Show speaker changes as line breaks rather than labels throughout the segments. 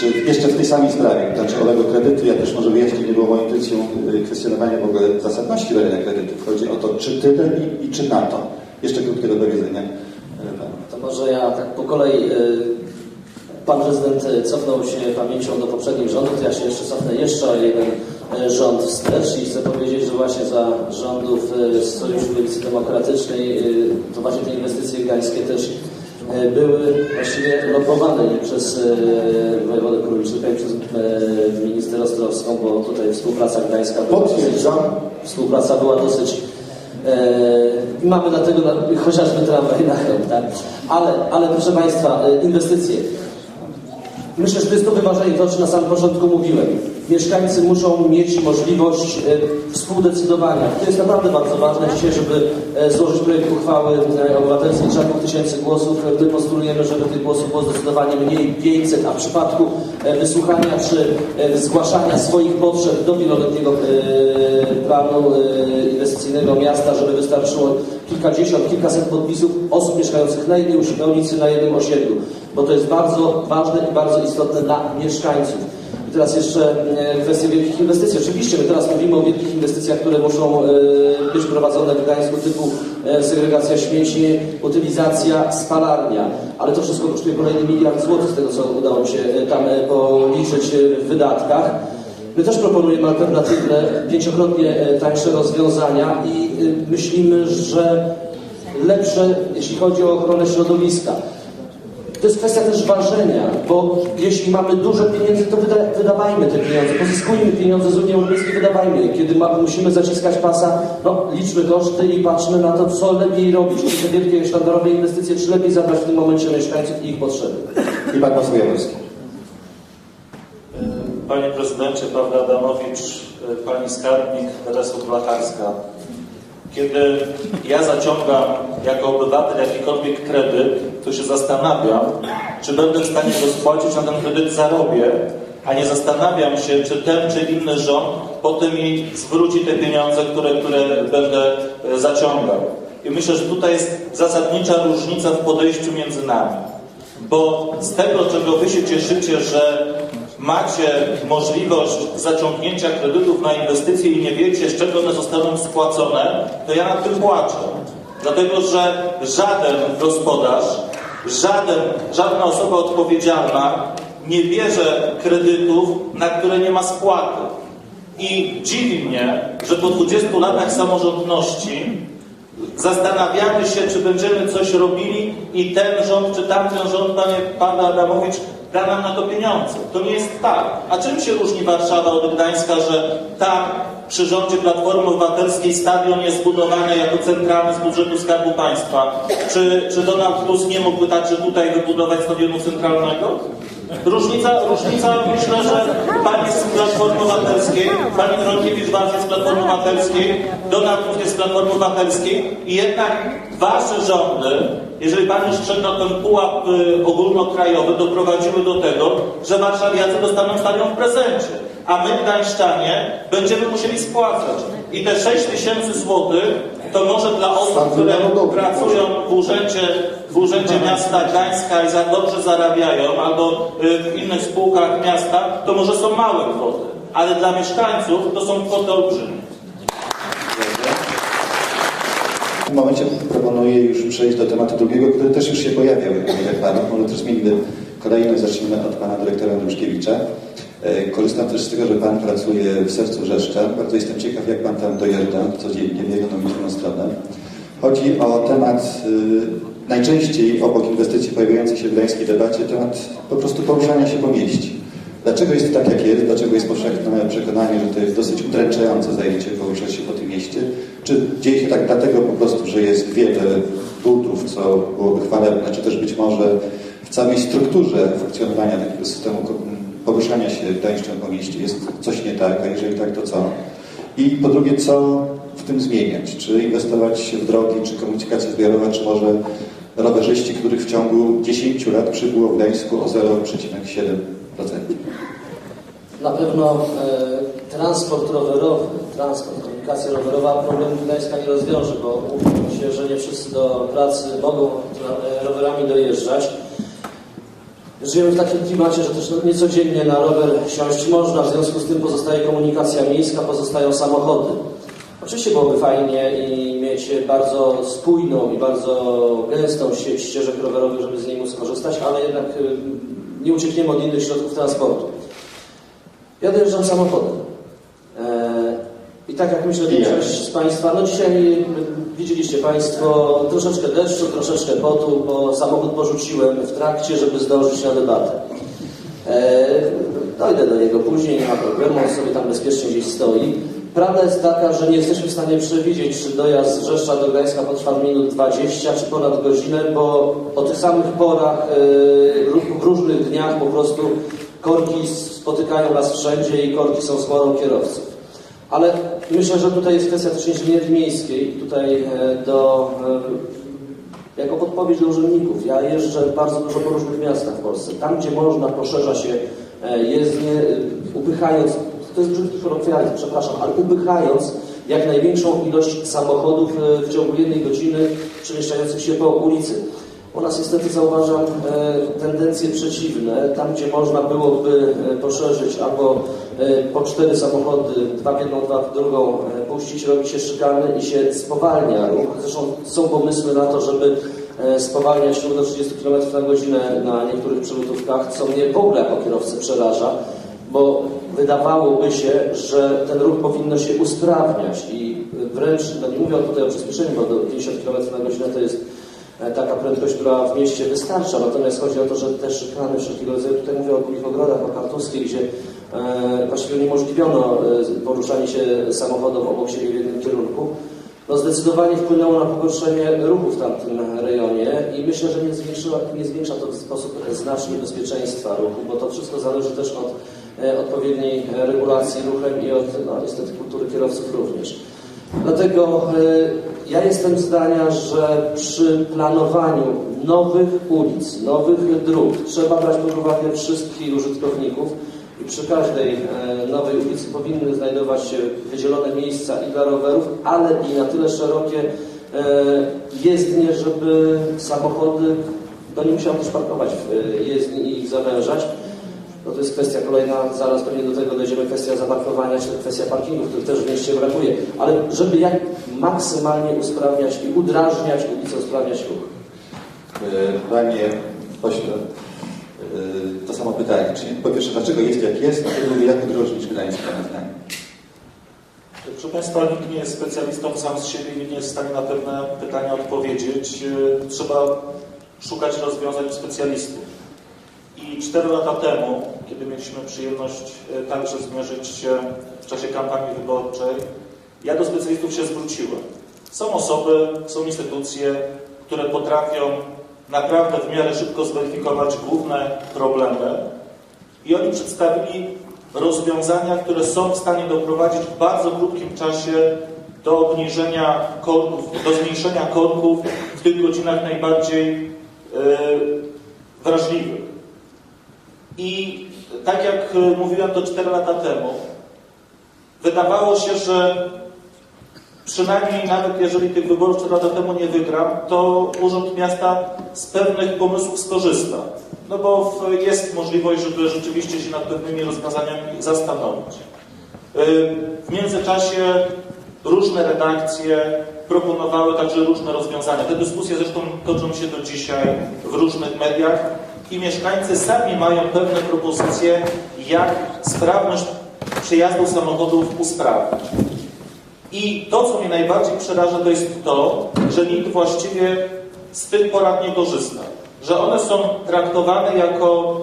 czy jeszcze w tej samej sprawie, to znaczy owego kredytu, ja też może wyjaśnię, nie było moją intencją y, kwestionowania w ogóle zasadności brania kredytów. Chodzi o to, czy tyle i, czy na to. Jeszcze krótkie do powiedzenia. y.
To może ja tak po kolei. y, Pan prezydent cofnął się pamięcią do poprzednich rządów, ja się jeszcze cofnę jeszcze o jeden rząd wstecz i chcę powiedzieć, że właśnie za rządów Sojuszu Lewicy Demokratycznej to właśnie te inwestycje gdańskie też były właściwie lokowane nie przez y, wojewodę Króliczyka i przez y, minister Ostrowską, bo tutaj współpraca gdańska była
Potwierdzam.
współpraca była dosyć E, I mamy dlatego na, chociażby tramwaj na Chełm, tak? Ale, ale proszę Państwa, e, inwestycje. Myślę, że to jest to wyważenie, to o czym na samym początku mówiłem. Mieszkańcy muszą mieć możliwość e, współdecydowania. To jest naprawdę bardzo ważne dzisiaj, żeby e, złożyć projekt uchwały e, obywatelskiej. Trzeba dwóch tysięcy głosów. My postulujemy, żeby tych głosów było zdecydowanie mniej, 500, a w przypadku wysłuchania czy zgłaszania swoich potrzeb do wieloletniego planu inwestycyjnego miasta, żeby wystarczyło kilkadziesiąt, kilkaset podpisów osób mieszkających na jednej ulicy, na jednym osiedlu, bo to jest bardzo ważne i bardzo istotne dla mieszkańców. I teraz jeszcze e, kwestia wielkich inwestycji. Oczywiście my teraz mówimy o wielkich inwestycjach, które muszą e, być prowadzone w Gdańsku, typu e, segregacja śmieci, utylizacja, spalarnia, ale to wszystko kosztuje kolejny miliard złotych z tego, co udało mi się tam policzyć w wydatkach. My też proponujemy alternatywne, pięciokrotnie tańsze rozwiązania i myślimy, że lepsze, jeśli chodzi o ochronę środowiska. To jest kwestia też ważenia, bo jeśli mamy dużo pieniędzy, to wyda, wydawajmy te pieniądze, pozyskujmy pieniądze z Unii Europejskiej, wydawajmy je. Kiedy ma, musimy zaciskać pasa, no liczmy koszty i patrzmy na to, co lepiej robić, czy te wielkie sztandarowe inwestycje, czy lepiej zabrać w tym momencie mieszkańców i ich potrzeby.
I pan poseł Jaworski.
Panie prezydencie, pan Adamowicz, pani skarbnik Teresów Blacharska. Kiedy ja zaciągam jako obywatel jakikolwiek kredyt, to się zastanawiam, czy będę w stanie go spłacić, na ten kredyt zarobię, a nie zastanawiam się, czy ten czy inny rząd potem mi zwróci te pieniądze, które, które będę e, zaciągał. I myślę, że tutaj jest zasadnicza różnica w podejściu między nami. Bo z tego, czego wy się cieszycie, że macie możliwość zaciągnięcia kredytów na inwestycje i nie wiecie, z czego one zostaną spłacone, to ja nad tym płaczę. Dlatego, że żaden gospodarz, żaden, żadna osoba odpowiedzialna nie bierze kredytów, na które nie ma spłaty. I dziwi mnie, że po 20 latach samorządności Zastanawiamy się, czy będziemy coś robili i ten rząd, czy tamten rząd, panie, pan Adamowicz, da nam na to pieniądze. To nie jest tak. A czym się różni Warszawa od Gdańska, że tam przy rządzie Platformy Obywatelskiej stadion jest zbudowany jako centralny z budżetu Skarbu Państwa? Czy, czy Donald Tusk nie mógłby także tutaj wybudować stadionu centralnego? Różnica, różnica myślę, że Pan jest z Platformy Obywatelskiej, Pani Ronkiewicz Was jest z Platformy Obywatelskiej, Donald Tusk jest z Platformy Obywatelskiej i jednak Wasze rządy, jeżeli Pan już szedł na ten pułap y, ogólnokrajowy, doprowadziły do tego, że warszawiacy dostaną stadion w prezencie, a my, Gdańszczanie, będziemy musieli spłacać. I te 6 tysięcy złotych to może dla osób, które pracują w urzędzie, w urzędzie miasta Gdańska i za dobrze zarabiają, albo y, w innych spółkach miasta, to może są małe kwoty, ale dla mieszkańców to są kwoty olbrzymie.
W momencie proponuję już przejść do tematu drugiego, który też już się pojawiał, jak Panu. Może też zmienimy kolejność. Zacznijmy od Pana Dyrektora Andruszkiewicza. E, Korzystam też z tego, że Pan pracuje w sercu Rzeszcza. Bardzo jestem ciekaw, jak Pan tam dojeżdża codziennie w ekonomiczną stronę. Chodzi o temat y, najczęściej obok inwestycji pojawiających się w gdańskiej debacie, temat po prostu poruszania się po mieście. Dlaczego jest tak, jak jest? Dlaczego jest powszechne przekonanie, że to jest dosyć udręczające zajęcie poruszać się po tym mieście? Czy dzieje się tak dlatego po prostu, że jest wiele butów, co byłoby chwalebne, czy też być może w całej strukturze funkcjonowania takiego systemu poruszania się gdańszczan po mieście jest coś nie tak, a jeżeli tak, to co? I po drugie, co w tym zmieniać? Czy inwestować w drogi, czy komunikację zbiorową, czy może rowerzyści, których w ciągu 10 lat przybyło w Gdańsku o 0,7%?
Na pewno e, transport rowerowy, transport, komunikacja rowerowa problemu Gdańska nie rozwiąże, bo umówmy się, że nie wszyscy do pracy mogą e, rowerami dojeżdżać. Żyjemy w takim klimacie, że też no, niecodziennie na rower siąść można, w związku z tym pozostaje komunikacja miejska, pozostają samochody. Oczywiście byłoby fajnie i mieć bardzo spójną i bardzo gęstą sieć ścieżek rowerowych, żeby z niej móc skorzystać, ale jednak nie uciekniemy od innych środków transportu. Ja dojeżdżam samochodem. E, I tak jak myślę, większość z Państwa, no dzisiaj widzieliście Państwo troszeczkę deszczu, troszeczkę potu, bo samochód porzuciłem w trakcie, żeby zdążyć na debatę. E, dojdę do niego później, nie ma problemu, on sobie tam bezpiecznie gdzieś stoi. Prawda jest taka, że nie jesteśmy w stanie przewidzieć, czy dojazd z do Gdańska potrwa minut 20, czy ponad godzinę, bo o tych samych porach, ró- w różnych dniach po prostu korki spotykają nas wszędzie i korki są zmorą kierowców. Ale myślę, że tutaj jest kwestia też inżynierii miejskiej. Tutaj e, do, e, jako podpowiedź do urzędników. Ja jeżdżę bardzo dużo po różnych miastach w Polsce. Tam, gdzie można, poszerza się e, jezdnie, upychając, to jest brzydki kolokwializm, przepraszam, ale upychając jak największą ilość samochodów e, w ciągu jednej godziny przemieszczających się po ulicy. U nas niestety zauważam e, tendencje przeciwne. Tam, gdzie można byłoby e, poszerzyć albo po cztery samochody, dwa w jedną, dwa w drugą puścić, robi się szykany i się spowalnia. Zresztą są pomysły na to, żeby spowalniać ruch do 30 km na godzinę na niektórych przylotówkach, co mnie w ogóle jako kierowcę przeraża, bo wydawałoby się, że ten ruch powinno się usprawniać i wręcz, no nie mówię tutaj o przyspieszeniu, bo do 50 km na godzinę to jest e, taka prędkość, która w mieście wystarcza. Natomiast chodzi o to, że te szykany wszelkiego rodzaju, tutaj mówię o Głupich Ogrodach, o Kartuskiej, gdzie e, właściwie uniemożliwiono e, poruszanie się samochodów obok siebie w jednym kierunku, no zdecydowanie wpłynęło na pogorszenie ruchu w tamtym rejonie i myślę, że nie, zwiększyła, nie zwiększa to w sposób znacznie bezpieczeństwa ruchu, bo to wszystko zależy też od odpowiedniej e, regulacji ruchem i od no, niestety kultury kierowców również. Dlatego e, ja jestem zdania, że przy planowaniu nowych ulic, nowych dróg trzeba brać pod uwagę wszystkich użytkowników i przy każdej e, nowej ulicy powinny znajdować się wydzielone miejsca i dla rowerów, ale i na tyle szerokie jezdnie, żeby samochody no nie musiały też parkować w jezdni i ich zawężać. No to jest kwestia kolejna, zaraz pewnie do tego dojdziemy, kwestia zaparkowania, czy kwestia parkingów, których też w mieście brakuje. Ale żeby jak maksymalnie usprawniać i udrażniać ulicę, usprawniać ruch.
E, Panie pośle, e, to samo pytanie. Czyli po pierwsze, dlaczego jest jak jest, a po drugie, jak odróżnić Gdańsk Pana zdaniem?
Proszę Państwa, nikt nie jest specjalistą sam z siebie i nie jest w stanie na pewne pytania odpowiedzieć. E, Trzeba szukać rozwiązań specjalistów. I cztery lata temu, kiedy mieliśmy przyjemność e, także zmierzyć się w czasie kampanii wyborczej, ja do specjalistów się zwróciłem. Są osoby, są instytucje, które potrafią naprawdę w miarę szybko zweryfikować główne problemy i oni przedstawili rozwiązania, które są w stanie doprowadzić w bardzo krótkim czasie do obniżenia korków, do zmniejszenia korków w tych godzinach najbardziej e, wrażliwych. I tak jak e, mówiłem to 4 lata temu, wydawało się, że przynajmniej nawet jeżeli tych wyborów 4 lata temu nie wygram, to Urząd Miasta z pewnych pomysłów skorzysta. No bo jest możliwość, żeby rzeczywiście się nad pewnymi rozwiązaniami zastanowić. Y, W międzyczasie różne redakcje proponowały także różne rozwiązania. Te dyskusje zresztą toczą się do dzisiaj w różnych mediach i mieszkańcy sami mają pewne propozycje, jak sprawność przejazdu samochodów usprawnić. I to, co mnie najbardziej przeraża, to jest to, że nikt właściwie z tych porad nie korzysta. Że one są traktowane jako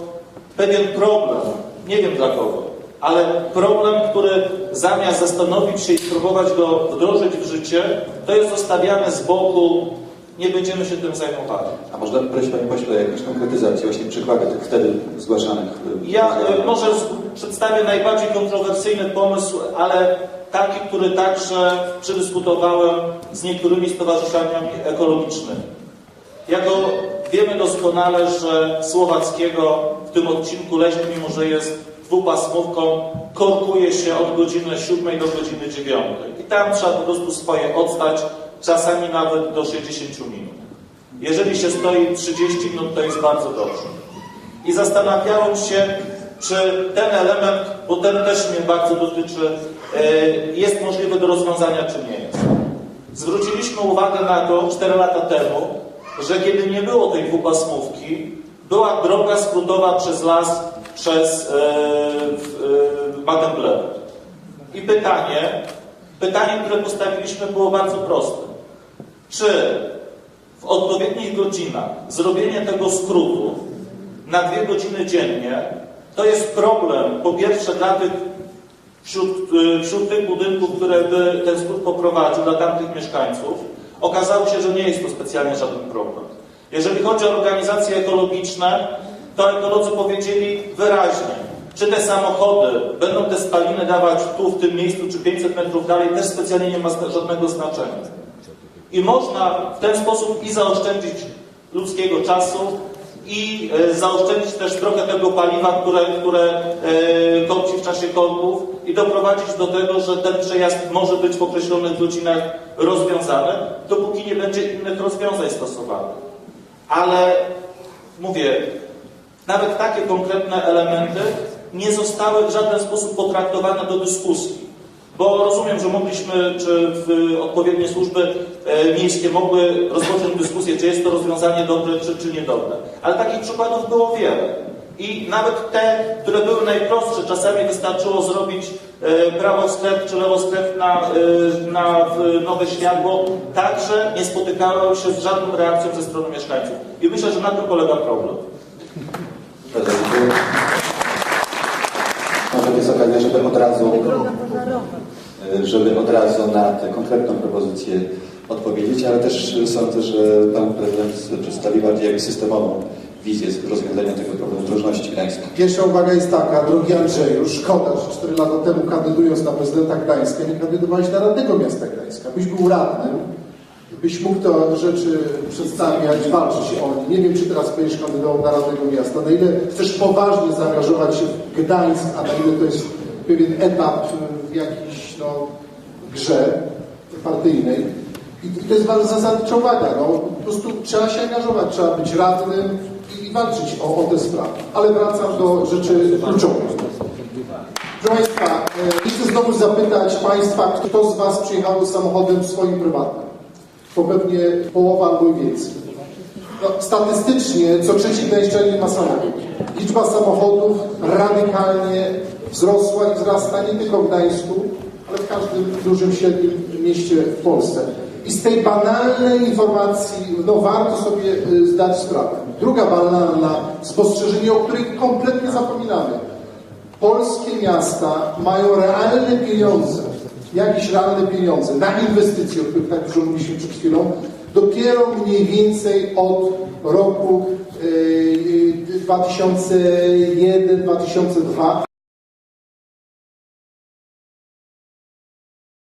pewien problem. Nie wiem dla kogo, ale problem, który zamiast zastanowić się i spróbować go wdrożyć w życie, to jest zostawiane z boku, nie będziemy się tym zajmowali.
A można prosić Panie Pośle o jakąś konkretyzację, właśnie przykłady tych wtedy zgłaszanych? e,
Ja e, może przedstawię najbardziej kontrowersyjny pomysł, ale taki, który także przedyskutowałem z niektórymi stowarzyszeniami ekologicznymi. Jako wiemy doskonale, że Słowackiego w tym odcinku leśnym, mimo że jest dwupasmówką, korkuje się od godziny 7 do godziny 9. I tam trzeba po prostu swoje odstać, czasami nawet do 60 minut. Jeżeli się stoi 30 minut, to jest bardzo dobrze. I zastanawiałem się, czy ten element, bo ten też mnie bardzo dotyczy, e, jest możliwy do rozwiązania, czy nie jest. Zwróciliśmy uwagę na to 4 lata temu, że kiedy nie było tej dwupasmówki, była droga skrótowa przez las, przez e, e, Baden-Bleu. I pytanie, pytanie, które postawiliśmy było bardzo proste. Czy w odpowiednich godzinach zrobienie tego skrótu na dwie godziny dziennie to jest problem, po pierwsze dla tych wśród, y, wśród tych budynków, które by ten skrót poprowadził dla tamtych mieszkańców, okazało się, że nie jest to specjalnie żaden problem. Jeżeli chodzi o organizacje ekologiczne, to ekolodzy powiedzieli wyraźnie, czy te samochody będą te spaliny dawać tu, w tym miejscu, czy 500 metrów dalej, też specjalnie nie ma żadnego znaczenia. I można w ten sposób i zaoszczędzić ludzkiego czasu, i e, zaoszczędzić też trochę tego paliwa, które, które e, w czasie kolbów i doprowadzić do tego, że ten przejazd może być w określonych godzinach rozwiązany, dopóki nie będzie innych rozwiązań stosowanych. Ale mówię, nawet takie konkretne elementy nie zostały w żaden sposób potraktowane do dyskusji. Bo rozumiem, że mogliśmy, czy w odpowiednie służby e, miejskie mogły rozpocząć dyskusję, czy jest to rozwiązanie dobre, czy, czy niedobre. Ale takich przykładów było wiele. I nawet te, które były najprostsze, czasami wystarczyło zrobić e, prawo sklep czy lewo sklep na, e, na nowe światło, także nie spotykały się z żadną reakcją ze strony mieszkańców. I myślę, że na tym polega problem.
Dziękuję. Żeby od razu, e, żeby od razu na tę konkretną propozycję odpowiedzieć, ale też sądzę, że Pan Prezydent przedstawi bardziej systemową wizję rozwiązania tego problemu drożności Gdańska.
Pierwsza uwaga jest taka, drogi Andrzeju, szkoda, że 4 lata temu kandydując na prezydenta Gdańska, nie kandydowałeś na radnego miasta Gdańska. Byś był radnym, byś mógł te rzeczy przedstawiać, walczyć o nie. Nie wiem, czy teraz będziesz kandydował na radnego miasta, na ile chcesz poważnie zaangażować się w Gdańsk, a na ile to jest pewien etap w jakiejś no, grze partyjnej. I i to jest bardzo zasadnicza uwaga. No, po prostu trzeba się angażować, trzeba być radnym i, i walczyć o, o te sprawy. Ale wracam do rzeczy kluczowych. Proszę Państwa, e, chcę znowu zapytać Państwa, kto z Was przyjechał samochodem swoim prywatnym? To pewnie połowa albo więcej. No, statystycznie co trzeci gdańszczanin ma samochód. Liczba samochodów radykalnie wzrosła i wzrasta nie tylko w Gdańsku, ale w każdym dużym, średnim mieście w Polsce. I z tej banalnej informacji no, warto sobie y, zdać sprawę. Druga banalna spostrzeżenie, o której kompletnie zapominamy. Polskie miasta mają realne pieniądze, jakieś realne pieniądze na inwestycje, o których tak dużo mówiliśmy przed chwilą, dopiero mniej więcej od roku yy, 2001-2002.